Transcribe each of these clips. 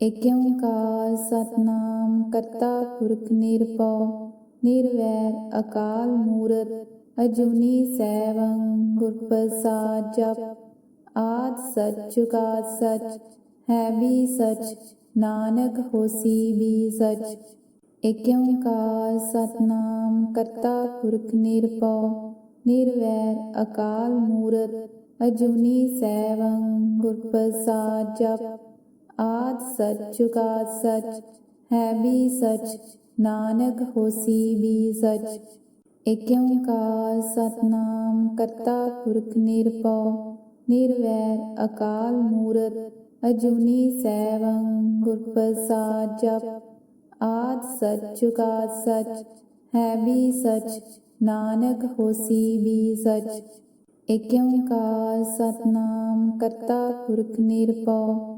ਏਕ ਓੰਕਾਰ ਸਤਨਾਮ ਕਰਤਾ ਪੁਰਖ ਨਿਰਭਉ, ਨਿਰਵੈਰ ਅਕਾਲ ਮੂਰਤ, ਅਜੂਨੀ ਸੈਵੰ ਗੁਰ ਪ੍ਰਸਾਦ ਜਪ। ਆਦ ਸਚ ਜੁਗਾਦ ਸਚ, ਹੈ ਵੀ ਸਚ, ਨਾਨਕ ਹੋਸੀ ਵੀ ਸਚ। ਏਕ ਓੰਕਾਰ ਸਤਨਾਮ ਕਰਤਾ ਪੁਰਖ ਨਿਰਭਉ, ਨਿਰਵੈਰ ਅਕਾਲ ਮੂਰਤ, ਅਜੂਨੀ ਸੈਵੰ ਗੁਰ ਪ੍ਰਸਾਦ ਜਪ। ਆਦ ਸਚ ਜੁਗਾਦ ਸਚ, ਹੈ ਵੀ ਸਚ, ਨਾਨਕ ਹੋਸੀ ਵੀ ਸਚ। ਏਕ ਓੰਕਾਰ ਸਤਨਾਮ, ਕਰਤਾ ਪੁਰਖ ਨਿਰਭਉ, ਨਿਰਵੈਰ ਅਕਾਲ ਮੂਰਤ, ਅਜੂਨੀ ਸੈਵੰ ਗੁਰ ਪ੍ਰਸਾਦ ਜਪ। ਆਦ ਸਚ ਜੁਗਾਦ ਸਚ, ਹੈ ਵੀ ਸਚ, ਨਾਨਕ ਹੋਸੀ ਵੀ ਸਚ। ਏਕ ਓੰਕਾਰ ਸਤਨਾਮ, ਕਰਤਾ ਪੁਰਖ ਨਿਰਭਉ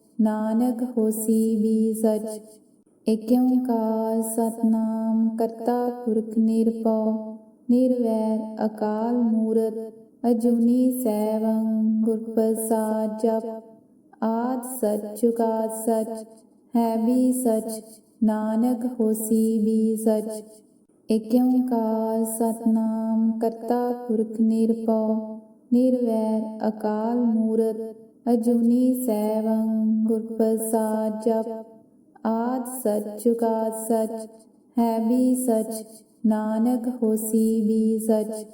ਨਾਨਕ ਹੋਸੀ ਵੀ ਸਚ ਏਕ ਓੰਕਾਰ ਸਤਨਾਮ ਕਰਤਾ ਪੁਰਖ ਨਿਰਭਉ, ਨਿਰਵੈਰ ਅਕਾਲ ਮੂਰਤ, ਅਜੂਨੀ ਸੈਵੰ ਗੁਰ ਪ੍ਰਸਾਦ ਜਪ, ਆਦ ਸਚ ਜੁਗਾਦ ਸਚ, ਹੈ ਵੀ ਸਚ, ਨਾਨਕ ਹੋਸੀ ਵੀ ਸਚ ਏਕ ਓੰਕਾਰ ਸਤਨਾਮ ਕਰਤਾ ਪੁਰਖ ਨਿਰਭਉ, ਨਿਰਵੈਰ ਅਕਾਲ ਮੂਰਤ ਅਜੂਨੀ ਸੈਵੰ ਗੁਰ ਪ੍ਰਸਾਦ ਜਪ। ਆਦ ਸਚ ਜੁਗਾਦ ਸਚ, ਹੈ ਵੀ ਸਚ, ਨਾਨਕ ਹੋਸੀ ਵੀ ਸਚ।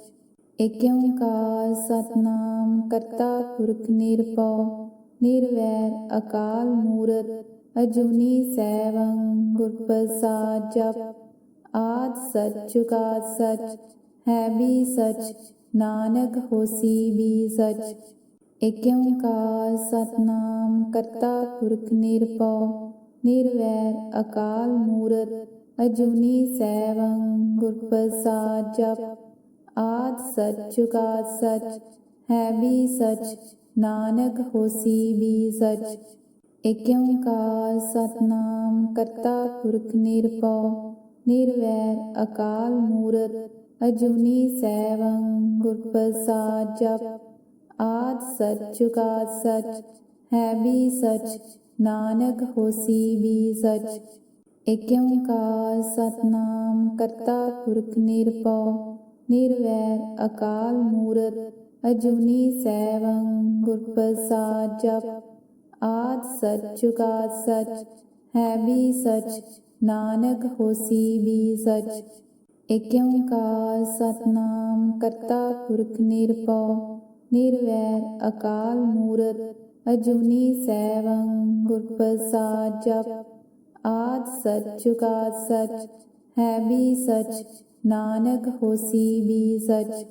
ਏਕ ਓੰਕਾਰ ਸਤਨਾਮ, ਕਰਤਾ ਪੁਰਖ ਨਿਰਭਉ, ਨਿਰਵੈਰ ਅਕਾਲ ਮੂਰਤ। ਅਜੂਨੀ ਸੈਵੰ ਗੁਰ ਪ੍ਰਸਾਦ ਜਪ। ਆਦ ਸਚ ਜੁਗਾਦ ਸਚ, ਹੈ ਵੀ ਸਚ, ਨਾਨਕ ਹੋਸੀ ਵੀ ਸਚ। ਏਕ ਓੰਕਾਰ ਸਤਨਾਮ, ਕਰਤਾ ਪੁਰਖ ਨਿਰਭਉ, ਨਿਰਵੈਰ ਅਕਾਲ ਮੂਰਤ, ਅਜੂਨੀ ਸੈਵੰ ਗੁਰ ਪ੍ਰਸਾਦ ਜਪ। ਆਦ ਸਚ ਜੁਗਾਦ ਸਚ, ਹੈ ਵੀ ਸਚ, ਨਾਨਕ ਹੋਸੀ ਵੀ ਸਚ। ਏਕ ਓੰਕਾਰ ਸਤਨਾਮ, ਕਰਤਾ ਪੁਰਖ ਨਿਰਭਉ, ਨਿਰਵੈਰ ਅਕਾਲ ਮੂਰਤ, ਅਜੂਨੀ ਸੈਵੰ ਗੁਰ ਪ੍ਰਸਾਦ ਜਪ। ਆਦ ਸਚ ਜੁਗਾਦ ਸਚ, ਹੈ ਵੀ ਸਚ, ਨਾਨਕ ਹੋਸੀ ਵੀ ਸਚ। ਏਕ ਓੰਕਾਰ ਸਤਨਾਮ, ਕਰਤਾ ਪੁਰਖ ਨਿਰਭਉ, ਨਿਰਵੈਰ ਅਕਾਲ ਮੂਰਤ, ਅਜੂਨੀ ਸੈਭੰ ਗੁਰ ਪ੍ਰਸਾਦ ਜਪ। ਆਦ ਸਚ ਜੁਗਾਦ ਸਚ, ਹੈ ਵੀ ਸਚ, ਨਾਨਕ ਹੋਸੀ ਵੀ ਸਚ। ਏਕ ਓੰਕਾਰ ਸਤਨਾਮ, ਕਰਤਾ ਪੁਰਖ ਨਿਰਭਉ ਨਿਰਵੈਰ ਅਕਾਲ ਮੂਰਤ, ਅਜੂਨੀ ਸੈਭੰ ਗੁਰ ਪ੍ਰਸਾਦ ਜਪ। ਆਦ ਸਚ ਜੁਗਾਦ ਸਚ, ਹੈ ਵੀ ਸਚ, ਨਾਨਕ ਹੋਸੀ ਵੀ ਸਚ।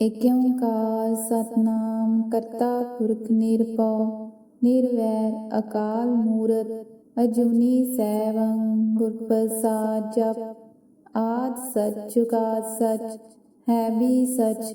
ਏਕ ਓੰਕਾਰ ਸਤਨਾਮ ਕਰਤਾ ਪੁਰਖ ਨਿਰਭਉ, ਨਿਰਵੈਰ ਅਕਾਲ ਮੂਰਤ, ਅਜੂਨੀ ਸੈਭੰ ਗੁਰ ਪ੍ਰਸਾਦ ਜਪ। ਆਦ ਸਚ ਜੁਗਾਦ ਸਚ, ਹੈ ਵੀ ਸਚ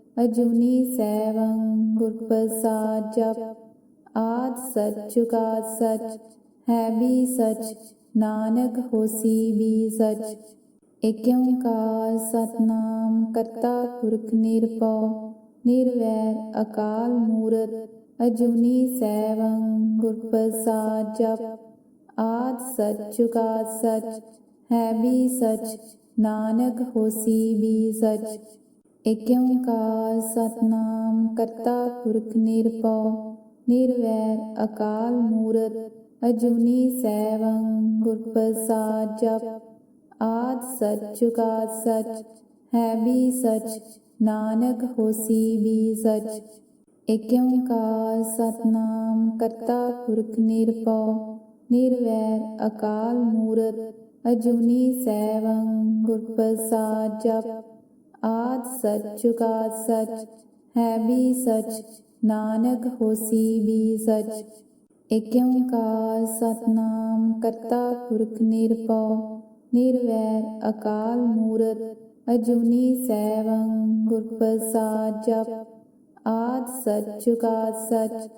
ਅਜੂਨੀ ਸੈਵੰ ਗੁਰ ਪ੍ਰਸਾਦ ਜਪ, ਆਦ ਸਚ ਜੁਗਾਦ ਸਚ, ਹੈ ਵੀ ਸਚ, ਨਾਨਕ ਹੋਸੀ ਵੀ ਸਚ। ਏਕ ਸਤਨਾਮ ਕਰਤਾ ਪੁਰਖ ਨਿਰਭਉ, ਨਿਰਵੈਰ ਅਕਾਲ ਮੂਰਤ, ਅਜੂਨੀ ਸੈਵੰ ਗੁਰ ਪ੍ਰਸਾਦ ਜਪ, ਆਦ ਸਚ ਜੁਗਾਦ ਸਚ, ਹੈ ਵੀ ਸਚ, ਨਾਨਕ ਹੋਸੀ ਵੀ ਸਚ। ਏਕ ਓੰਕਾਰ ਸਤਨਾਮ, ਕਰਤਾ ਪੁਰਖ ਨਿਰਭਉ, ਨਿਰਵੈਰ ਅਕਾਲ ਮੂਰਤ, ਅਜੂਨੀ ਸੈਵੰ ਗੁਰ ਪ੍ਰਸਾਦ ਜਪ। ਆਦ ਸਚ ਜੁਗਾਦ ਸਚ, ਹੈ ਵੀ ਸਚ, ਨਾਨਕ ਹੋਸੀ ਵੀ ਸਚ। ਏਕ ਓੰਕਾਰ ਸਤਨਾਮ, ਕਰਤਾ ਪੁਰਖ ਨਿਰਭਉ, ਨਿਰਵੈਰ ਅਕਾਲ ਮੂਰਤ, ਅਜੂਨੀ ਸੈਵੰ ਗੁਰ ਪ੍ਰਸਾਦ ਜਪ। ਆਦ ਸਚ ਜੁਗਾਦ ਸਚ, ਹੈ ਵੀ ਸਚ, ਨਾਨਕ ਹੋਸੀ ਵੀ ਸਚ। ਏਕ ਓੰਕਾਰ ਸਤਨਾਮ, ਕਰਤਾ ਪੁਰਖ ਨਿਰਭਉ, ਨਿਰਵੈਰ ਅਕਾਲ ਮੂਰਤ, ਅਜੂਨੀ ਸੈਭੰ ਗੁਰ ਪ੍ਰਸਾਦ ਜਪ। ਆਦ ਸਚ ਜੁਗਾਦ ਸਚ,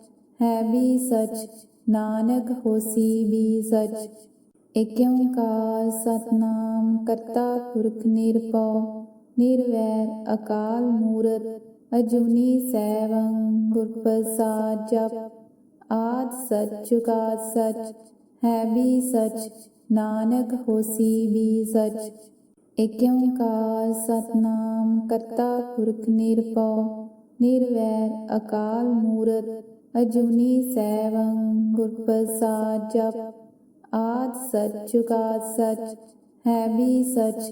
ਹੈ ਵੀ ਸਚ, ਨਾਨਕ ਹੋਸੀ ਵੀ ਸਚ। ਏਕ ਓੰਕਾਰ ਸਤਨਾਮ, ਕਰਤਾ ਪੁਰਖ ਨਿਰਭਉ ਨਿਰਵੈਰ ਅਕਾਲ ਮੂਰਤ, ਅਜੂਨੀ ਸੈਭੰ ਗੁਰ ਪ੍ਰਸਾਦ ਜਪ। ਆਦ ਸਚ ਜੁਗਾਦ ਸਚ, ਹੈ ਵੀ ਸਚ, ਨਾਨਕ ਹੋਸੀ ਵੀ ਸਚ। ਏਕ ਓੰਕਾਰ ਸਤਨਾਮ ਕਰਤਾ ਪੁਰਖ ਨਿਰਭਉ, ਨਿਰਵੈਰ ਅਕਾਲ ਮੂਰਤ, ਅਜੂਨੀ ਸੈਵੰ ਗੁਰ ਪ੍ਰਸਾਦ ਜਪ। ਆਦ ਸਚ ਜੁਗਾਦ ਸਚ, ਹੈ ਵੀ ਸਚ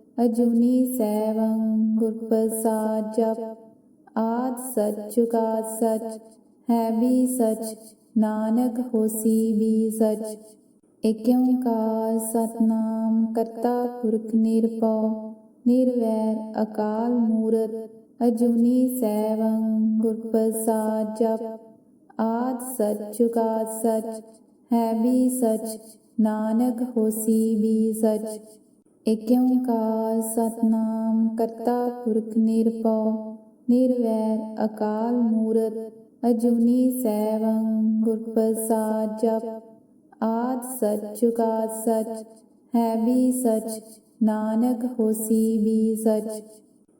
ਅਜੂਨੀ ਸੈਵੰ ਗੁਰ ਪ੍ਰਸਾਦ ਜਪ, ਆਦ ਸਚ ਜੁਗਾਦ ਸਚ, ਹੈ ਵੀ ਸਚ, ਨਾਨਕ ਹੋਸੀ ਵੀ ਸਚ। ਏਕ ਸਤਨਾਮ ਕਰਤਾ ਪੁਰਖ ਨਿਰਭਉ, ਨਿਰਵੈਰ ਅਕਾਲ ਮੂਰਤ, ਅਜੂਨੀ ਸੈਵੰ ਗੁਰ ਪ੍ਰਸਾਦ ਜਪ, ਆਦ ਸਚ ਜੁਗਾਦ ਸਚ, ਹੈ ਵੀ ਸਚ, ਨਾਨਕ ਹੋਸੀ ਵੀ ਸਚ। ਏਕ ਓੰਕਾਰ ਸਤਨਾਮ ਕਰਤਾ ਪੁਰਖ ਨਿਰਭਉ ਨਿਰਵੈਰ ਅਕਾਲ ਮੂਰਤ, ਅਜੂਨੀ ਸੈਵੰ ਗੁਰ ਪ੍ਰਸਾਦ ਜਪ। ਆਦ ਸਚ ਜੁਗਾਦ ਸਚ, ਹੈ ਵੀ ਸਚ, ਨਾਨਕ ਹੋਸੀ ਵੀ ਸਚ।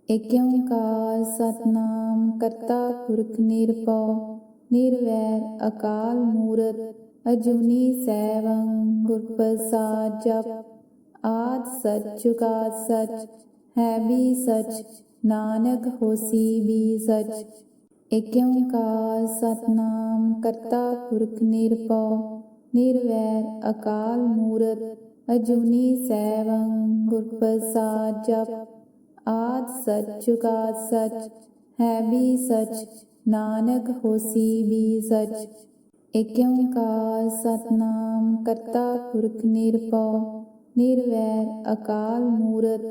ਏਕ ਓੰਕਾਰ ਸਤਨਾਮ ਕਰਤਾ ਪੁਰਖ ਨਿਰਭਉ ਨਿਰਵੈਰ ਅਕਾਲ ਮੂਰਤ, ਅਜੂਨੀ ਸੈਵੰ ਗੁਰ ਪ੍ਰਸਾਦ ਜਪ। ਆਦ ਸਚ ਜੁਗਾਦ ਸਚ, ਹੈ ਵੀ ਸਚ, ਨਾਨਕ ਹੋਸੀ ਵੀ ਸਚ। ਏਕ ਓੰਕਾਰ ਸਤਨਾਮ, ਕਰਤਾ ਪੁਰਖ ਨਿਰਭਉ, ਨਿਰਵੈਰ ਅਕਾਲ ਮੂਰਤ, ਅਜੂਨੀ ਸੈਭੰ ਗੁਰ ਪ੍ਰਸਾਦ ਜਪ। ਆਦ ਸਚ ਜੁਗਾਦ ਸਚ, ਹੈ ਵੀ ਸਚ, ਨਾਨਕ ਹੋਸੀ ਵੀ ਸਚ। ਏਕ ਓੰਕਾਰ ਸਤਨਾਮ, ਕਰਤਾ ਪੁਰਖ ਨਿਰਭਉ ਨਿਰਵੈਰ ਅਕਾਲ ਮੂਰਤ,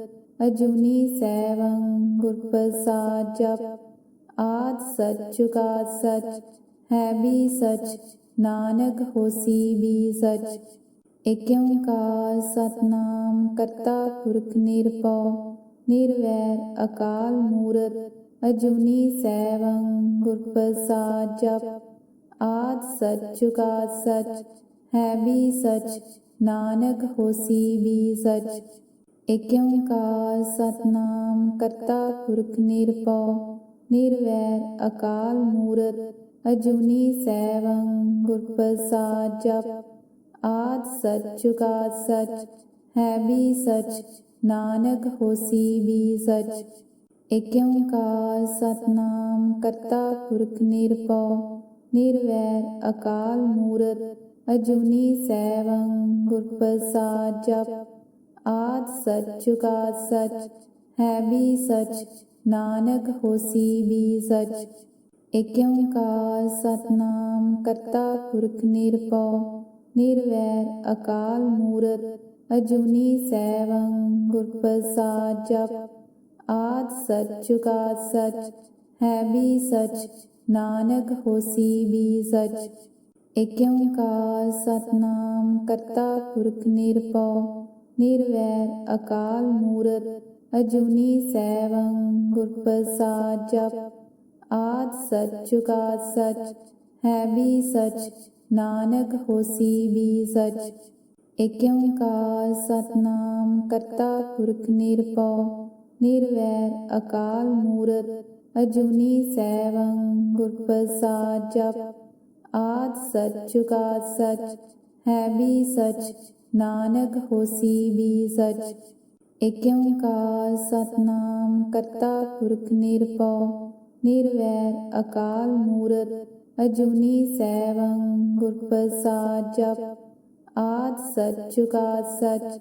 ਅਜੂਨੀ ਸੈਵੰ ਗੁਰ ਪ੍ਰਸਾਦ ਜਪ। ਆਦ ਸਚ ਜੁਗਾਦ ਸਚ, ਹੈ ਵੀ ਸਚ, ਨਾਨਕ ਹੋਸੀ ਵੀ ਸਚ। ਏਕ ਓੰਕਾਰ ਸਤਨਾਮ ਕਰਤਾ ਪੁਰਖ ਨਿਰਭਉ, ਨਿਰਵੈਰ ਅਕਾਲ ਮੂਰਤ, ਅਜੂਨੀ ਸੈਭੰ ਗੁਰ ਪ੍ਰਸਾਦ ਜਪ। ਆਦ ਸਚ ਜੁਗਾਦ ਸਚ, ਹੈ ਵੀ ਸਚ ਨਾਨਕ ਹੋਸੀ ਵੀ ਸਚ ਏਕ ਓੰਕਾਰ ਸਤਨਾਮ ਕਰਤਾ ਪੁਰਖ ਨਿਰਭਉ, ਨਿਰਵੈਰ ਅਕਾਲ ਮੂਰਤ, ਅਜੂਨੀ ਸੈਭੰ ਗੁਰ ਪ੍ਰਸਾਦ ਜਪ, ਆਦ ਸਚ ਜੁਗਾਦ ਸਚ, ਹੈ ਵੀ ਸਚ, ਨਾਨਕ ਹੋਸੀ ਵੀ ਸਚ ਏਕ ਓੰਕਾਰ ਸਤਨਾਮ ਕਰਤਾ ਪੁਰਖ ਨਿਰਭਉ, ਨਿਰਵੈਰ ਅਕਾਲ ਮੂਰਤ ਅਜੂਨੀ ਸੈਵੰ ਗੁਰ ਪ੍ਰਸਾਦ ਜਪ, ਆਦ ਸਚ ਜੁਗਾਦ ਸਚ, ਹੈ ਵੀ ਸਚ, ਨਾਨਕ ਹੋਸੀ ਵੀ ਸਚ। ਏਕ ਓੰਕਾਰ ਸਤਨਾਮ ਕਰਤਾ ਪੁਰਖ ਨਿਰਭਉ ਨਿਰਵੈਰ ਅਕਾਲ ਮੂਰਤ, ਅਜੂਨੀ ਸੈਵੰ ਗੁਰ ਪ੍ਰਸਾਦ ਜਪ, ਆਦ ਸਚ ਜੁਗਾਦ ਸਚ, ਹੈ ਵੀ ਸਚ, ਨਾਨਕ ਹੋਸੀ ਵੀ ਸਚ। ਏਕ ਓੰਕਾਰ ਸਤਨਾਮ ਕਰਤਾ ਪੁਰਖ ਨਿਰਭਉ, ਨਿਰਵੈਰ ਅਕਾਲ ਮੂਰਤ, ਅਜੂਨੀ ਸੈਵੰ ਗੁਰ ਪ੍ਰਸਾਦ ਜਪ। ਆਦ ਸਚ ਜੁਗਾਦ ਸਚ, ਹੈ ਵੀ ਸਚ, ਨਾਨਕ ਹੋਸੀ ਵੀ ਸਚ। ਏਕ ਓੰਕਾਰ ਸਤਨਾਮ ਕਰਤਾ ਪੁਰਖ ਨਿਰਭਉ, ਨਿਰਵੈਰ ਅਕਾਲ ਮੂਰਤ, ਅਜੂਨੀ ਸੈਵੰ ਗੁਰ ਪ੍ਰਸਾਦ ਜਪ। ਆਦ ਸਚ ਜੁਗਾਦ ਸਚ, ਹੈ ਵੀ ਸਚ, ਨਾਨਕ ਹੋਸੀ ਵੀ ਸਚ। ਇਕ ਓੰਕਾਰ ਸਤਨਾਮ, ਕਰਤਾ ਪੁਰਖ ਨਿਰਭਉ, ਨਿਰਵੈਰ ਅਕਾਲ ਮੂਰਤ, ਅਜੂਨੀ ਸੈਭੰ ਗੁਰ ਪ੍ਰਸਾਦ ਜਪ। ਆਦ ਸਚ ਜੁਗਾਦ ਸਚ,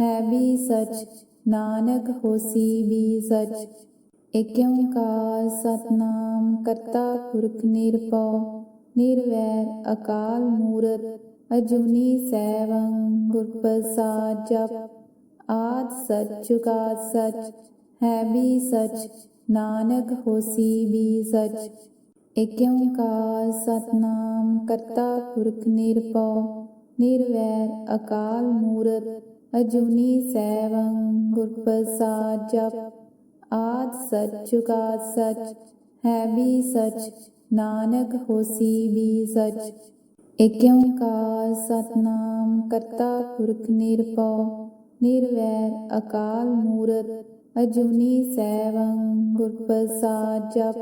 ਹੈ ਵੀ ਸਚ, ਨਾਨਕ ਹੋਸੀ ਵੀ ਸਚ। ਇਕ ਓੰਕਾਰ ਸਤਨਾਮ, ਕਰਤਾ ਪੁਰਖ ਨਿਰਭਉ ਨਿਰਵੈਰ ਅਕਾਲ ਮੂਰਤ, ਅਜੂਨੀ ਸੈਭੰ ਗੁਰ ਪ੍ਰਸਾਦ ਜਪ। ਆਦ ਸਚ ਜੁਗਾਦ ਸਚ, ਹੈ ਵੀ ਸਚ, ਨਾਨਕ ਹੋਸੀ ਵੀ ਸਚ। ਇਕ ਓੰਕਾਰ ਸਤਨਾਮ, ਕਰਤਾ ਪੁਰਖ ਨਿਰਭਉ। ਨਿਰਵੈਰ ਅਕਾਲ ਮੂਰਤ, ਅਜੂਨੀ ਸੈਵੰ ਗੁਰ ਪ੍ਰਸਾਦ ਜਪ। ਆਦ ਸਚ ਜੁਗਾਦ ਸਚ, ਹੈ ਵੀ ਸਚ ਨਾਨਕ ਹੋਸੀ ਵੀ ਸਚ ਇਕ ਓੰਕਾਰ ਸਤਨਾਮ ਕਰਤਾ ਪੁਰਖ ਨਿਰਭਉ, ਨਿਰਵੈਰ ਅਕਾਲ ਮੂਰਤ, ਅਜੂਨੀ ਸੈਵੰ ਗੁਰ ਪ੍ਰਸਾਦ ਜਪ,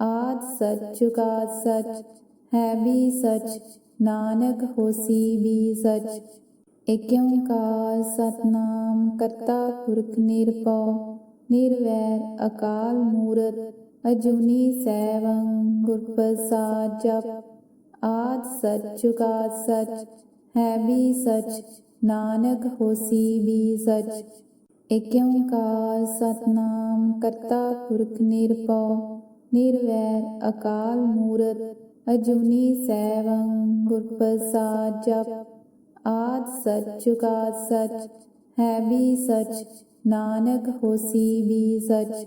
ਆਦ ਸਚ ਜੁਗਾਦ ਸਚ, ਹੈ ਵੀ ਸਚ, ਨਾਨਕ ਹੋਸੀ ਵੀ ਸਚ ਇਕ ਓੰਕਾਰ ਸਤਨਾਮ ਕਰਤਾ ਪੁਰਖ ਨਿਰਭਉ, ਨਿਰਵੈਰ ਅਕਾਲ ਮੂਰਤ ਅਜੂਨੀ ਸੈਵੰ ਗੁਰ ਪ੍ਰਸਾਦ ਜਪ, ਆਦ ਸਚ ਜੁਗਾਦ ਸਚ, ਹੈ ਵੀ ਸਚ, ਨਾਨਕ ਹੋਸੀ ਵੀ ਸਚ। ਇਕ ਓੰਕਾਰ ਸਤਨਾਮ, ਕਰਤਾ ਪੁਰਖ ਨਿਰਭਉ ਨਿਰਵੈਰ ਅਕਾਲ ਮੂਰਤ। ਅਜੂਨੀ ਸੈਵੰ ਗੁਰ ਪ੍ਰਸਾਦ ਜਪ, ਆਦ ਸਚ ਜੁਗਾਦ ਸਚ, ਹੈ ਵੀ ਸਚ, ਨਾਨਕ ਹੋਸੀ ਵੀ ਸਚ।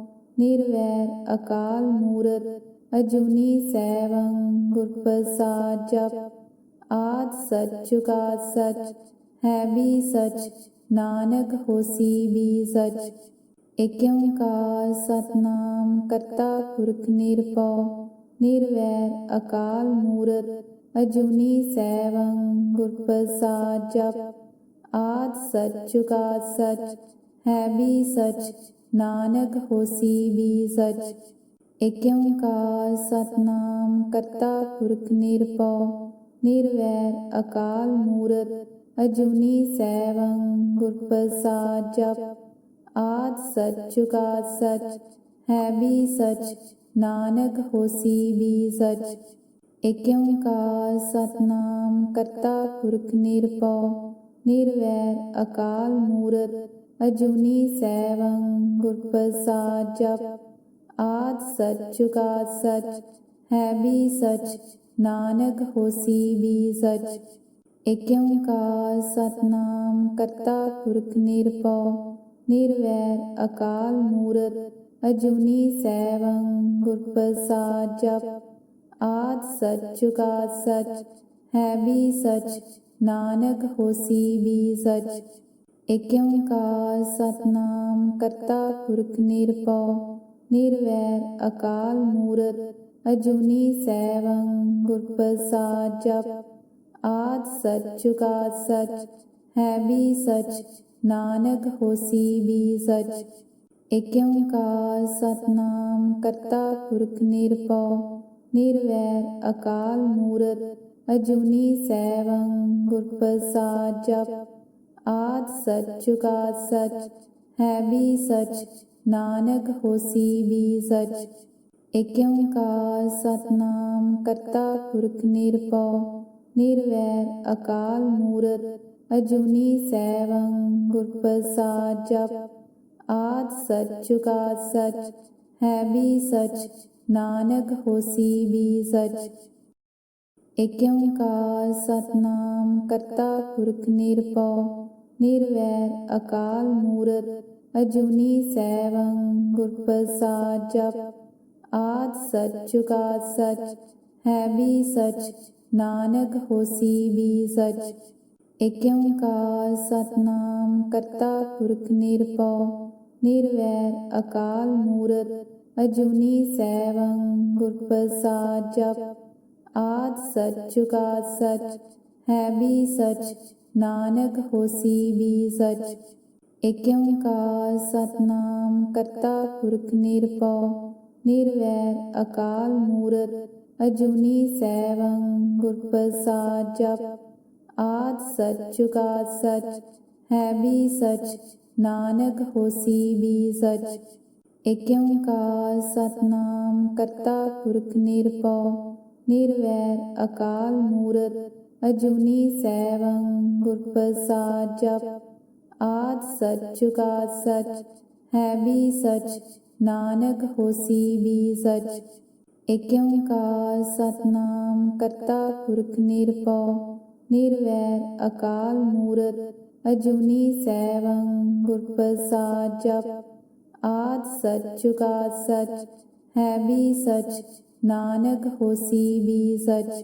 ਨਿਰਵੈਰ ਅਕਾਲ ਮੂਰਤ, ਅਜੂਨੀ ਸੈਵੰ ਗੁਰ ਪ੍ਰਸਾਦ ਜਪ। ਆਦ ਸਚ ਜੁਗਾਦ ਸਚ, ਹੈ ਵੀ ਸਚ, ਨਾਨਕ ਹੋਸੀ ਵੀ ਸਚ। ਇਕ ਓੰਕਾਰ ਸਤਨਾਮ ਕਰਤਾ ਪੁਰਖ ਨਿਰਭਉ, ਨਿਰਵੈਰ ਅਕਾਲ ਮੂਰਤ, ਅਜੂਨੀ ਸੈਭੰ ਗੁਰ ਪ੍ਰਸਾਦ ਜਪ। ਆਦ ਸਚ ਜੁਗਾਦ ਸਚ, ਹੈ ਵੀ ਸਚ ਨਾਨਕ ਹੋਸੀ ਵੀ ਸਚ ਇਕ ਓੰਕਾਰ ਸਤਨਾਮ ਕਰਤਾ ਪੁਰਖ ਨਿਰਭਉ ਨਿਰਵੈਰ ਅਕਾਲ ਮੂਰਤ ਅਜੂਨੀ ਸੈਭੰ ਗੁਰ ਪ੍ਰਸਾਦ ਜਪ ਆਦ ਸਚ ਜੁਗਾਦ ਸਚ ਹੈ ਵੀ ਸਚ ਨਾਨਕ ਹੋਸੀ ਵੀ ਸਚ ਇਕ ਓੰਕਾਰ ਸਤਨਾਮ ਕਰਤਾ ਪੁਰਖ ਨਿਰਭਉ ਨਿਰਵੈਰ ਅਕਾਲ ਮੂਰਤ ਅਜੂਨੀ ਸੈਵੰ ਗੁਰ ਜਪ, ਆਦ ਸਚ ਜੁਗਾਦ ਸਚ, ਹੈ ਵੀ ਸਚ, ਨਾਨਕ ਹੋਸੀ ਵੀ ਸਚ। ਇਕ ਓੰਕਾਰ ਸਤਨਾਮ, ਕਰਤਾ ਪੁਰਖ ਨਿਰਭਉ, ਨਿਰਵੈਰ ਅਕਾਲ ਮੂਰਤ। ਅਜੂਨੀ ਸੈਵੰ ਗੁਰ ਪ੍ਰਸਾਦ ਜਪ, ਆਦ ਸਚ ਜੁਗਾਦ ਸਚ, ਹੈ ਵੀ ਸਚ, ਨਾਨਕ ਹੋਸੀ ਵੀ ਸਚ। ਇਕ ਓੰਕਾਰ ਸਤਨਾਮ ਕਰਤਾ ਪੁਰਖ ਨਿਰਭਉ, ਨਿਰਵੈਰ ਅਕਾਲ ਮੂਰਤ, ਅਜੂਨੀ ਸੈਵੰ ਗੁਰ ਪ੍ਰਸਾਦ ਜਪ। ਆਦ ਸਚ ਜੁਗਾਦ ਸਚ, ਹੈ ਵੀ ਸਚ, ਨਾਨਕ ਹੋਸੀ ਵੀ ਸਚ। ਇਕ ਓੰਕਾਰ ਸਤਨਾਮ ਕਰਤਾ ਪੁਰਖ ਨਿਰਭਉ ਨਿਰਵੈਰ ਅਕਾਲ ਮੂਰਤ ਅਜੂਨੀ ਸੈਭੰ ਗੁਰ ਪ੍ਰਸਾਦ ਏਕ ਓੰਕਾਰ ਸਤਨਾਮ ਕਰਤਾ ਪੁਰਖ ਨਿਰਭਉ, ਨਿਰਵੈਰ ਅਕਾਲ ਮੂਰਤ, ਅਜੂਨੀ ਸੈਭੰ ਗੁਰ ਪ੍ਰਸਾਦ ਜਪ। ਆਦ ਸਚ ਜੁਗਾਦ ਸਚ, ਹੈ ਵੀ ਸਚ, ਨਾਨਕ ਹੋਸੀ ਵੀ ਸਚ। ਏਕ ਓੰਕਾਰ ਸਤਨਾਮ ਕਰਤਾ ਪੁਰਖ ਨਿਰਭਉ, ਨਿਰਵੈਰ ਅਕਾਲ ਮੂਰਤ, ਅਜੂਨੀ ਸੈਭੰ ਗੁਰ ਪ੍ਰਸਾਦ ਜਪ। ਆਦ ਸਚ ਜੁਗਾਦ ਸਚ, ਹੈ ਵੀ ਸਚ, ਨਾਨਕ ਹੋਸੀ ਵੀ ਸਚ। ਏਕ ਓੰਕਾਰ ਸਤਨਾਮ ਕਰਤਾ ਪੁਰਖ ਨਿਰਭਉ ਨਿਰਵੈਰ ਅਕਾਲ ਮੂਰਤ, ਅਜੂਨੀ ਸੈਵੰ ਗੁਰ ਪ੍ਰਸਾਦ ਜਪ। ਆਦ ਸਚ ਜੁਗਾਦ ਸਚ, ਹੈ ਵੀ ਸਚ, ਨਾਨਕ ਹੋਸੀ ਵੀ ਸਚ। ਏਕ ਸਤਨਾਮ ਕਰਤਾ ਪੁਰਖ ਨਿਰਭਉ। ਨਿਰਵੈਰ ਅਕਾਲ ਮੂਰਤ, ਅਜੂਨੀ ਸੈਭੰ ਗੁਰ ਪ੍ਰਸਾਦ ਜਪ। ਆਦ ਸਚ ਜੁਗਾਦ ਸਚ, ਹੈ ਵੀ ਸਚ ਨਾਨਕ ਹੋਸੀ ਵੀ ਸਚ ਏਕ ਓੰਕਾਰ ਸਤਨਾਮ ਕਰਤਾ ਪੁਰਖ ਨਿਰਭਉ ਨਿਰਵੈਰ ਅਕਾਲ ਮੂਰਤ ਅਜੂਨੀ ਸੈਭੰ ਗੁਰ ਪ੍ਰਸਾਦ ਜਪ ਆਦ ਸਚ ਜੁਗਾਦ ਸਚ ਹੈ ਵੀ ਸਚ ਨਾਨਕ ਹੋਸੀ ਵੀ ਸਚ ਏਕ ਓੰਕਾਰ ਸਤਨਾਮ ਕਰਤਾ ਪੁਰਖ ਨਿਰਭਉ ਨਿਰਵੈਰ ਅਕਾਲ ਮੂਰਤ ਅਜੂਨੀ ਸੈਵੰ ਗੁਰ ਪ੍ਰਸਾਦ ਜਪ, ਆਦ ਸਚ ਜੁਗਾਦ ਸਚ, ਹੈ ਵੀ ਸਚ, ਨਾਨਕ ਹੋਸੀ ਵੀ ਸਚ। ਏਕ ਓੰਕਾਰ ਸਤਨਾਮ ਕਰਤਾ ਪੁਰਖ ਨਿਰਭਉ, ਨਿਰਵੈਰ ਅਕਾਲ ਮੂਰਤ, ਅਜੂਨੀ ਸੈਵੰ ਗੁਰ ਪ੍ਰਸਾਦ ਜਪ, ਆਦ ਸਚ ਜੁਗਾਦ ਸਚ, ਹੈ ਵੀ ਸਚ, ਨਾਨਕ ਹੋਸੀ ਵੀ ਸਚ।